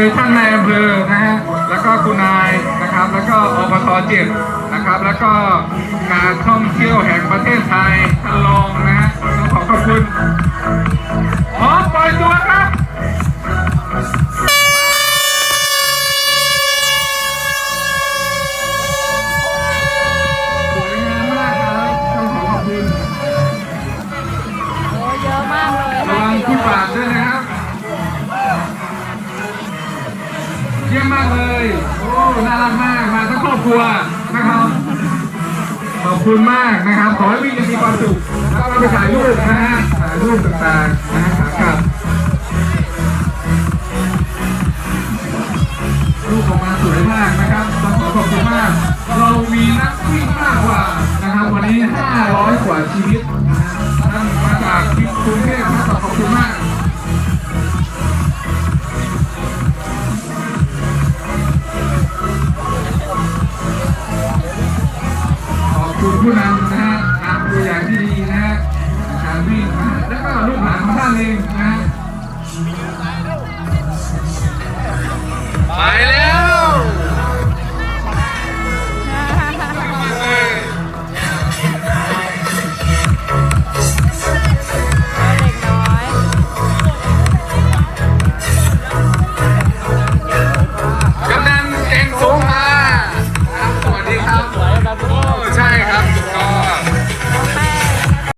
ยท่านนายอำเภอนะฮะแล้วก็คุณนายนะครับ แล้วก็อบตเจ็ดนะครับ แล้วก็การท่องเที่ยวแห่งประเทศไทยท่านรองนะฮะต้องขอขอบคุณพร้อมปล่อยตัวครับสวยงามมากครับต้องขอขอบคุณโอ้เยอะมากเลยระวังฟุตบาทด้วย มากเลยโอ้น่ารักมากมาทั้งครอบครัวนะครับขอบคุณมากนะครับ ขอให้วิ่งมีความสุขแล้วก็ไปถ่ายรูปนะฮะถ่ายรูปต่างๆนะฮะขากลับรูปออกมาสวยมากนะครับต้องขอขอบคุณมาก เรามีนักวิ่งมากกว่านะครับ วันนี้ 500 กว่าชีวิตนะฮะมาจากที่กรุงเทพ ผู้นำนะฮะตัวอย่างที่ดีนะฮะการวิ่งนะแล้วก็ลูกหลานของท่านเองนะไปเลย